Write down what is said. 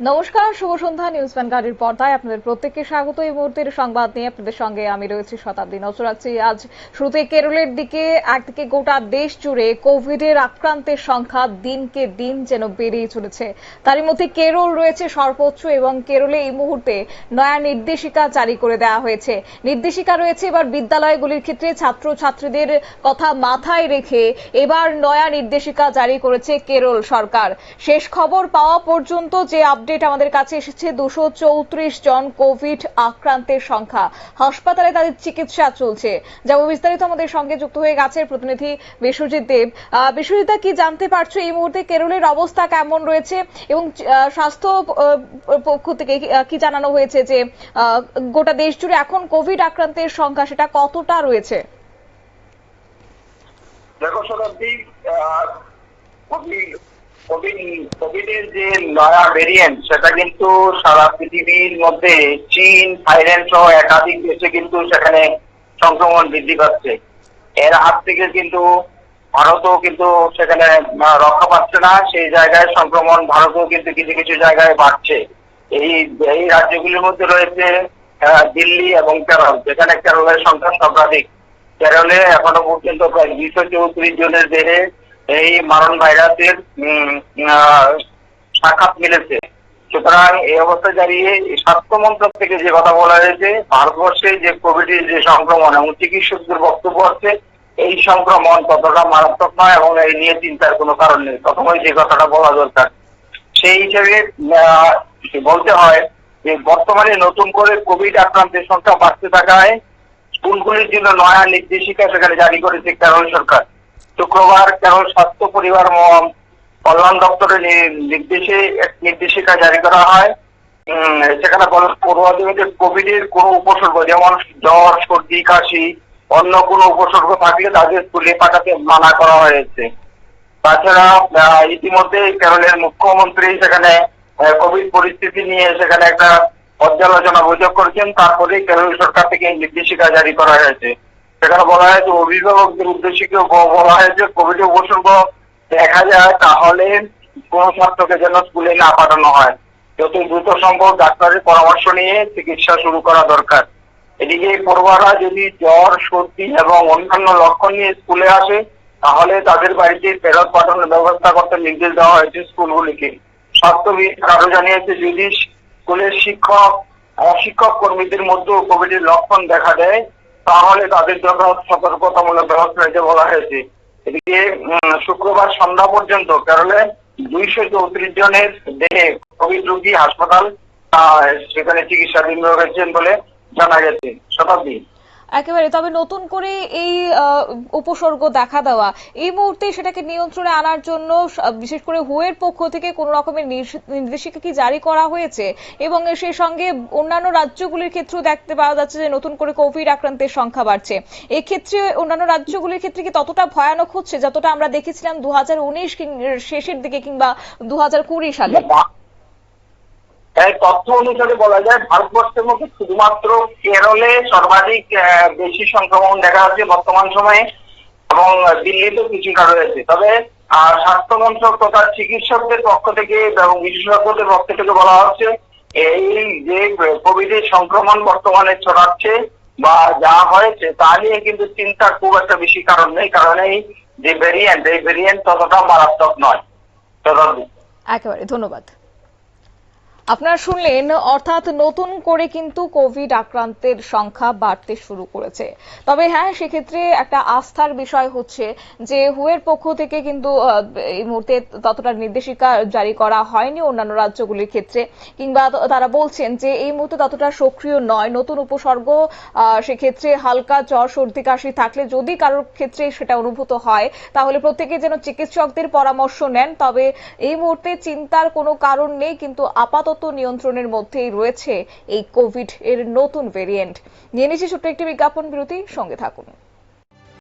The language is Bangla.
নমস্কার, শুভ সন্ধ্যা। নিউজ ভ্যানগার্ডের পর্দায় আপনাদের প্রত্যেককে স্বাগত। এই মুহূর্তের সংবাদ নিয়ে আপনাদের সঙ্গে আমি রয়েছি শতাব্দী। নজর রাখছি, আজ শুরুতে কেরলের দিকে, একদিকে গোটা দেশ জুড়ে কোভিডের আক্রান্তের সংখ্যা দিনকে দিন যেন বেড়েই চলেছে। তারই মধ্যে কেরল রয়েছে সর্বোচ্চ এবং কেরলে এই মুহূর্তে নয়া নির্দেশিকা জারি করে দেওয়া হয়েছে। নির্দেশিকা রয়েছে এবার বিদ্যালয়গুলির ক্ষেত্রে ছাত্র ছাত্রীদের কথা মাথায় রেখে এবার নয়া নির্দেশিকা জারি করেছে কেরল সরকার। শেষ খবর পাওয়া পর্যন্ত যে আপডেট আমাদের কাছে এসেছে। দুশো চৌত্রিশ জন কোভিড আক্রান্তের সংখ্যা। হাসপাতালে তাদের চিকিৎসা চলছে। যাব বিস্তারিত আমাদের সঙ্গে যুক্ত হয়ে গেছে প্রতিনিধি বিশ্বজিৎ দেব। বিশ্বজিৎ কি জানতে পারছ এই মুহূর্তে কেরলের অবস্থা কেমন রয়েছে এবং স্বাস্থ্য পক্ষ থেকে কি- জানানো হয়েছে যে গোটা দেশ জুড়ে এখন কোভিড আক্রান্তের সংখ্যা সেটা কতটা রয়েছে? দেখো, শতাব্দী কোভিড কোভিডের যে নয়া ভেরিয়েন্ট সেটা কিন্তু সারা পৃথিবীর মধ্যে চীন, থাইল্যান্ড সহ একাধিক দেশে কিন্তু সেখানে সংক্রমণ বৃদ্ধি পাচ্ছে। এর হাত থেকে কিন্তু ভারতও কিন্তু সেখানে রক্ষা পাচ্ছে না, সেই জায়গায় সংক্রমণ ভারতেও কিন্তু কিছু কিছু জায়গায় বাড়ছে। এই এই রাজ্যগুলির মধ্যে রয়েছে দিল্লি এবং কেরল, যেখানে কেরলের সংখ্যা সর্বাধিক। কেরলে এখনও পর্যন্ত প্রায় দুইশো চৌত্রিশ জনের দেহে এই মারণ ভাইরাসের সাক্ষাৎ মিলেছে। সুতরাং এই অবস্থা দাঁড়িয়ে স্বাস্থ্য মন্ত্রক থেকে যে কথা বলা হয়েছে, ভারতবর্ষে যে কোভিডের যে সংক্রমণ এবং চিকিৎসকদের বক্তব্য আছে, এই সংক্রমণ ততটা মারাত্মক নয় এবং এই নিয়ে চিন্তার কোনো কারণ নেই। প্রথমেই যে কথাটা বলা দরকার, সেই হিসেবে বলতে হয় যে বর্তমানে নতুন করে কোভিড আক্রান্তের সংখ্যা বাড়তে থাকায় স্কুলগুলির জন্য নয়া নির্দেশিকা সেখানে জারি করেছে কেরল সরকার। শুক্রবার কেরল স্বাস্থ্য পরিবার কল্যাণ দপ্তরের নির্দেশে, এক নির্দেশিকা জারি করা হয়। সেখানে বলা পড়ুয়াদের কোভিডের কোনো উপসর্গ, যেমন জ্বর, সর্দি, কাশি, অন্য কোনো উপসর্গ থাকলে তাদের স্কুলে পাঠাতে মানা করা হয়েছে। তাছাড়া ইতিমধ্যে কেরলের মুখ্যমন্ত্রী সেখানে কোভিড পরিস্থিতি নিয়ে সেখানে একটা পর্যালোচনা বৈঠক করেছেন। তারপরে কেরল সরকার থেকে নির্দেশিকা জারি করা হয়েছে। সেখানে বলা হয়েছে, অভিভাবকদের উদ্দেশ্যে কেউ বলা হয়েছে কোভিড উপসর্গ দেখা যায় তাহলে কোন ছাত্রকে যেন স্কুলে না পাঠানো হয়। যত দ্রুত সম্ভব ডাক্তারের পরামর্শ নিয়ে চিকিৎসা শুরু করা দরকার। এদিকে পড়ুয়ারা যদি জ্বর, সর্দি এবং অন্যান্য লক্ষণ নিয়ে স্কুলে আসে, তাহলে তাদের বাড়িতে ফেরত পাঠানোর ব্যবস্থা করতে নির্দেশ দেওয়া হয়েছে স্কুলগুলিকে। স্বাস্থ্যবিদ আরও জানিয়েছে, যদি স্কুলের শিক্ষক অশিক্ষক কর্মীদের মধ্যেও কোভিডের লক্ষণ দেখা দেয় তাহলে তাদের জন্য সতর্কতামূলক ব্যবস্থা নিতে বলা হয়েছে। এদিকে শুক্রবার সন্ধ্যা পর্যন্ত কেরলে দুইশো চৌত্রিশ জনের দেহে কোভিড রোগী হাসপাতাল সেখানে চিকিৎসাধীন রয়েছেন বলে জানা গেছে। শতাব্দী। একেবারে, তবে নতুন করে এই উপসর্গ দেখা দেওয়া, এই মুহূর্তে সেটাকে নিয়ন্ত্রণে আনার জন্য বিশেষ করে হুয়ের পক্ষ থেকে কোন রকমের নির্দেশিকা কি জারি করা হয়েছে? এবং সেই সঙ্গে অন্যান্য রাজ্যগুলির ক্ষেত্রেও দেখতে পাওয়া যাচ্ছে যে নতুন করে কোভিড আক্রান্তের সংখ্যা বাড়ছে। এক্ষেত্রে অন্যান্য রাজ্যগুলির ক্ষেত্রে কি ততটা ভয়ানক হচ্ছে? যতটা আমরা দেখেছিলাম দু হাজার উনিশ শেষের দিকে কিংবা দু হাজার কুড়ি সালে? তথ্য অনুসারে বলা যায়, ভারতবর্ষের মধ্যে শুধুমাত্র কেরলে সর্বাধিক বেশি সংক্রমণ দেখা যাচ্ছে বর্তমান সময়ে এবং দিল্লিতেও কিছুটা রয়েছে। তবে স্বাস্থ্য মন্ত্রক তথা চিকিৎসকদের পক্ষ থেকে এবং বিশেষজ্ঞদের পক্ষ থেকে বলা হচ্ছে, এই যে কোভিডের সংক্রমণ বর্তমানে ছড়াচ্ছে বা যা হয়েছে তা নিয়ে কিন্তু চিন্তা খুব একটা বেশি কারণ নেই, কারণ এই যে ভেরিয়েন্ট এই ভেরিয়েন্ট ততটা মারাত্মক নয়। একেবারে, ধন্যবাদ। আপনারা শুনলেন, অর্থাৎ নতুন করে কিন্তু কোভিড আক্রান্তের সংখ্যা বাড়তে শুরু করেছে। তবে হ্যাঁ সেক্ষেত্রে একটা আস্থার বিষয় হচ্ছে যে হুয়ের পক্ষ থেকে কিন্তু এই মুহূর্তে ততটা নির্দেশিকা জারি করা হয়নি অন্যান্য রাজ্যগুলির ক্ষেত্রে। কিংবা তারা বলছেন যে এই মুহূর্তে ততটা সক্রিয় নয়, নতুন উপসর্গ সেক্ষেত্রে হালকা জ্বর, সর্দি, কাশি থাকলে যদি কারোর ক্ষেত্রে সেটা অনুভূত হয়, তাহলে প্রত্যেকে যেন চিকিৎসকদের পরামর্শ নেন। তবে এই মুহূর্তে চিন্তার কোনো কারণ নেই, কিন্তু আপাতত নিয়ন্ত্রণের মধ্যেই রয়েছে এই কোভিড এর নতুন ভেরিয়েন্ট। নিয়ে নিচ্ছি ছোট্ট একটি বিজ্ঞাপন বিরতি, সঙ্গে থাকুন।